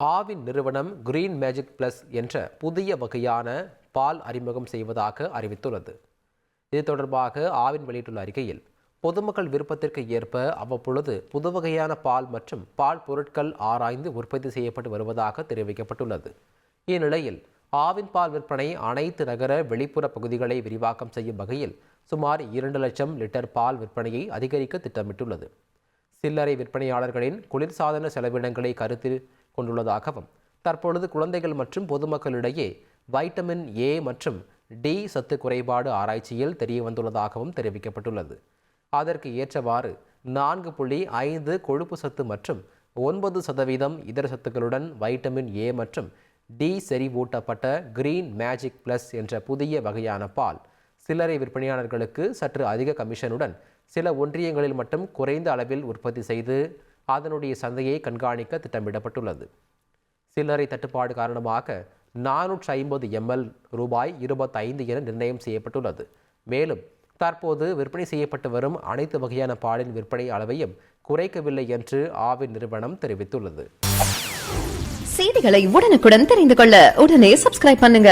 ஆவின் நிறுவனம் green magic plus என்ற புதிய வகையான பால் அறிமுகம் செய்வதாக அறிவித்துள்ளது. இது தொடர்பாக ஆவின் வெளியிட்டுள்ள அறிக்கையில் பொதுமக்கள் விருப்பத்திற்கு ஏற்ப அவ்வப்பொழுது புது வகையான பால் மற்றும் பால் பொருட்கள் ஆராய்ந்து உற்பத்தி செய்யப்பட்டு வருவதாக தெரிவிக்கப்பட்டுள்ளது. இந்நிலையில் ஆவின் பால் விற்பனை அனைத்து நகர வெளிப்புற பகுதிகளை விரிவாக்கம் செய்யும் வகையில் சுமார் இரண்டு லட்சம் லிட்டர் பால் விற்பனையை அதிகரிக்க திட்டமிட்டுள்ளது. சில்லறை விற்பனையாளர்களின் குளிர்சாதன செலவினங்களை கருத்தில் கொண்டுள்ளதாகவும் தற்பொழுது குழந்தைகள் மற்றும் பொதுமக்களிடையே வைட்டமின் ஏ மற்றும் டி சத்து குறைபாடு ஆராய்ச்சியில் தெரிய வந்துள்ளதாகவும் தெரிவிக்கப்பட்டுள்ளது. அதற்கு ஏற்றவாறு நான்கு புள்ளி ஐந்து கொழுப்பு சத்து மற்றும் ஒன்பது சதவீதம் இதர சத்துக்களுடன் வைட்டமின் ஏ மற்றும் டி செறிவூட்டப்பட்ட கிரீன் மேஜிக் பிளஸ் என்ற புதிய வகையான பால் சில்லறை விற்பனையாளர்களுக்கு சற்று அதிக கமிஷனுடன் சில ஒன்றியங்களில் மட்டும் குறைந்த அளவில் உற்பத்தி செய்து அதனுடைய சந்தையை கண்காணிக்க திட்டமிடப்பட்டுள்ளது. சில்லறை தட்டுப்பாடு காரணமாக நானூற்றி ஐம்பது எம்எல் ரூபாய் இருபத்தைந்து என நிர்ணயம் செய்யப்பட்டுள்ளது. மேலும் தற்போது விற்பனை செய்யப்பட்டு வரும் அனைத்து வகையான பாலின் விற்பனை அளவையும் குறைக்கவில்லை என்று ஆவின் நிறுவனம் தெரிவித்துள்ளது. செய்திகளை உடனுக்குடன் தெரிந்து கொள்ள உடனே சப்ஸ்கிரைப் பண்ணுங்க.